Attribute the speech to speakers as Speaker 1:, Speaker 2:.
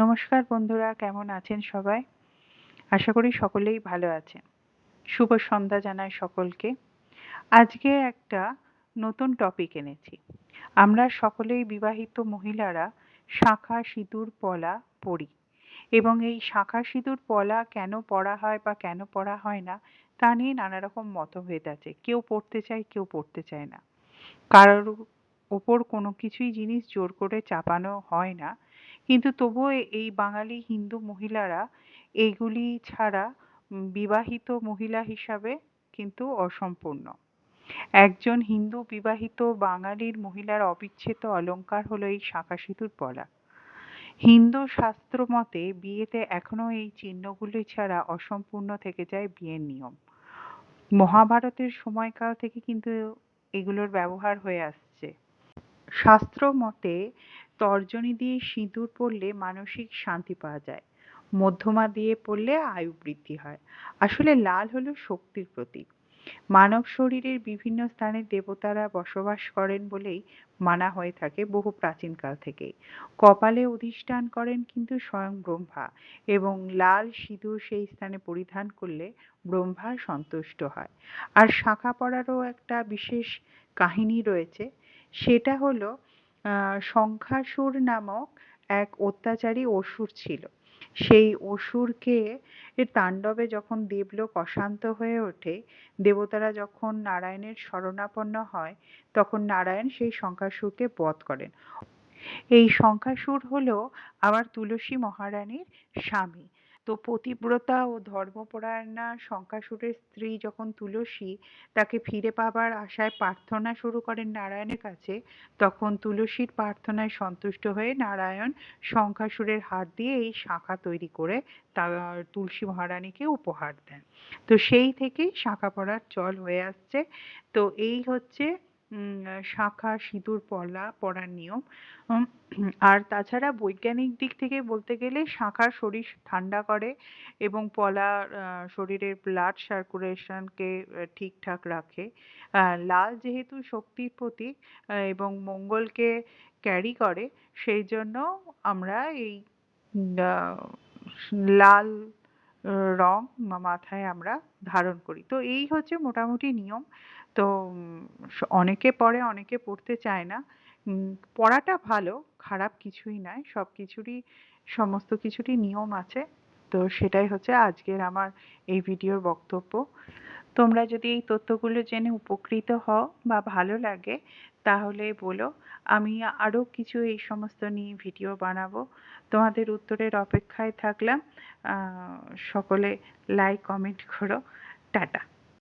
Speaker 1: নমস্কার বন্ধুরা, কেমন আছেন সবাই? আশা করি সকলেই ভালো আছেন। শুভ সন্ধ্যা জানাই সকলকে। আজকে একটা নতুন টপিক এনেছি। আমরা সকলেই বিবাহিত মহিলারা শাঁখা সিঁদুর পলা পড়ি এবং এই শাঁখা সিঁদুর পলা কেন পড়া হয় বা কেন পড়া হয় না, তা নিয়ে নানা রকম মতভেদ আছে। কেউ পড়তে চায়, কেউ পড়তে চায় না। কারোর ওপর কোনো কিছুই জিনিস জোর করে চাপানো হয় না। কিন্তু তবুও এই বাঙালি হিন্দু মহিলারা এইগুলি ছাড়া বিবাহিত মহিলা হিসাবে কিন্তু অসম্পূর্ণ। একজন হিন্দু বিবাহিত বাঙালির মহিলার অবিচ্ছেদ্য অলঙ্কার হলো এই শাঁখা সিঁদুর পরা হিন্দু শাস্ত্র মতে বিয়েতে এখনও এই চিহ্নগুলি ছাড়া অসম্পূর্ণ থেকে যায় বিয়ের নিয়ম। মহাভারতের সময়কাল থেকে কিন্তু এগুলোর ব্যবহার হয়ে আসছে। শাস্ত্র মতে তর্জনী দিয়ে সিঁদুর পরলে মানসিক শান্তি পাওয়া যায়। মধ্যমা দিয়ে পড়লে আয়ু বৃদ্ধি হয়। আসলে লাল হলো শক্তির প্রতীক। মানব শরীরের বিভিন্ন স্থানে দেবতারা বসবাস করেন বলেই মানা হয়ে থাকে বহু প্রাচীনকাল থেকেই। কপালে অধিষ্ঠান করেন কিন্তু স্বয়ং ব্রহ্মা এবং লাল সিঁদুর সেই স্থানে পরিধান করলে ব্রহ্মা সন্তুষ্ট হয়। আর শাঁখা পড়ারও একটা বিশেষ কাহিনী রয়েছে। সেটা হলো সংখ্যাসুর নামক এক অত্যাচারী অসুর ছিল। সেই অসুরকে তাণ্ডবে যখন দেবলোক অশান্ত হয়ে ওঠে, দেবতারা যখন নারায়ণের শরণাপন্ন হয়, তখন নারায়ণ সেই সংখ্যাসুরকে বধ করেন। এই শঙ্খাসুর হলো আবার তুলসী মহারানীর স্বামী। তো পতিব্রতা ও ধর্মপরায়ণা শঙ্কাসুরের স্ত্রী যখন তুলসী তাকে ফিরে পাবার আশায় প্রার্থনা শুরু করেন নারায়ণের কাছে, তখন তুলসীর প্রার্থনায় সন্তুষ্ট হয়ে নারায়ণ শঙ্কাসুরের হাত দিয়ে এই শাখা তৈরি করে তার তুলসী মহারানীকে উপহার দেন। তো সেই থেকেই শাখা পড়ার চল হয়ে আসছে। তো এই হচ্ছে শাঁখা, সিঁদুর, পলা পরার নিয়ম। আর তাছাড়া বৈজ্ঞানিক দিক থেকে বলতে গেলে শাঁখা শরীর ঠান্ডা করে এবং পলা শরীরের ব্লাড সার্কুলেশনকে ঠিকঠাক রাখে। লাল যেহেতু শক্তির প্রতীক এবং মঙ্গলকে ক্যারি করে, সেই জন্য আমরা এই লাল রং মাথায় আমরা ধারণ করি। তো এই হচ্ছে মোটামুটি নিয়ম। তো অনেকে পড়ে অনেকে পড়তে চায় না। পড়াটা ভালো, খারাপ কিছুই নয়। সব কিছুরই, সমস্ত কিছুরই নিয়ম আছে। তো সেটাই হচ্ছে আজকের আমার এই ভিডিওর বক্তব্য। তোমরা যদি এই তথ্যগুলো জেনে উপকৃত হও বা ভালো লাগে, তাহলে বলো, আমি আরও কিছু এই সমস্ত নিয়ে ভিডিও বানাবো। তোমাদের উত্তরের অপেক্ষায় থাকলাম। সকলে লাইক কমেন্ট করো। টাটা।